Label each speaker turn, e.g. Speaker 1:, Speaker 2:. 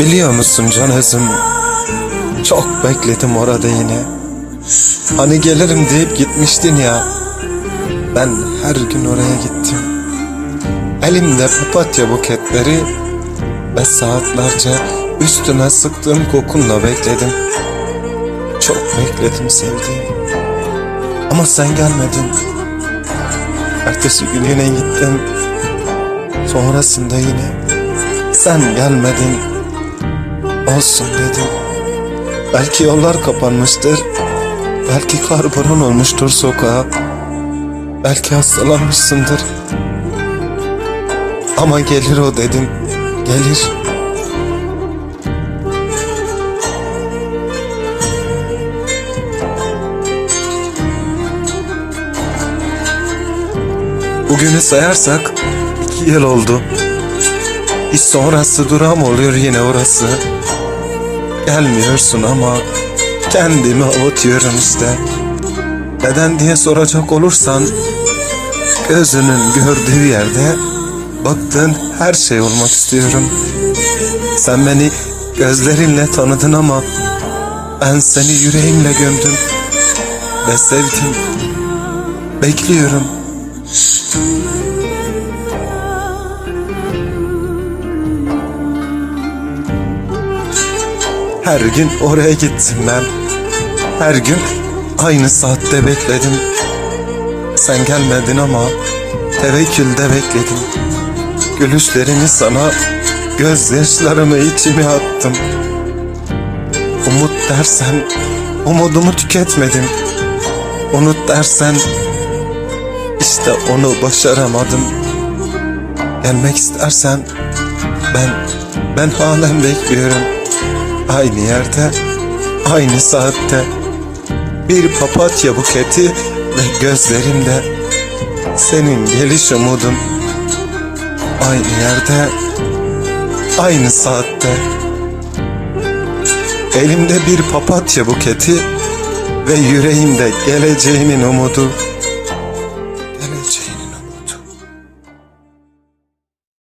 Speaker 1: Biliyor musun canızım Çok bekledim orada yine. Hani gelirim deyip gitmiştin ya. Ben her gün oraya gittim. Elimde papatya buketleri Ve saatlerce üstüne sıktığım kokunla bekledim. Çok bekledim sevdiğim. Ama sen gelmedin. Ertesi gün yine gittim. Sonrasında yine sen gelmedin. Olsun dedim. Belki yollar kapanmıştır. Belki karbon olmuştur sokağa. Belki hastalanmışsındır. Ama gelir o dedim. Gelir. Bugünü sayarsak iki yıl oldu. Hiç sonrası duram oluyor yine orası. Gelmiyorsun ama kendimi avutuyorum işte. Neden diye soracak olursan gözünün gördüğü yerde baktığın her şey olmak istiyorum. Sen beni gözlerinle tanıdın ama ben seni yüreğimle gömdüm ve sevdim. Bekliyorum. Her gün oraya gittim ben. Her gün aynı saatte bekledim. Sen gelmedin ama tevekkülde bekledim. Gülüşlerini sana, gözyaşlarımı içime attım. Umut dersen umudumu tüketmedim. Unut dersen işte onu başaramadım. Gelmek istersen ben ben halen bekliyorum. Aynı yerde, aynı saatte bir papatya buketi ve gözlerimde senin geliş umudum. Aynı yerde, aynı saatte. Elimde bir papatya buketi ve yüreğimde geleceğinin umudu.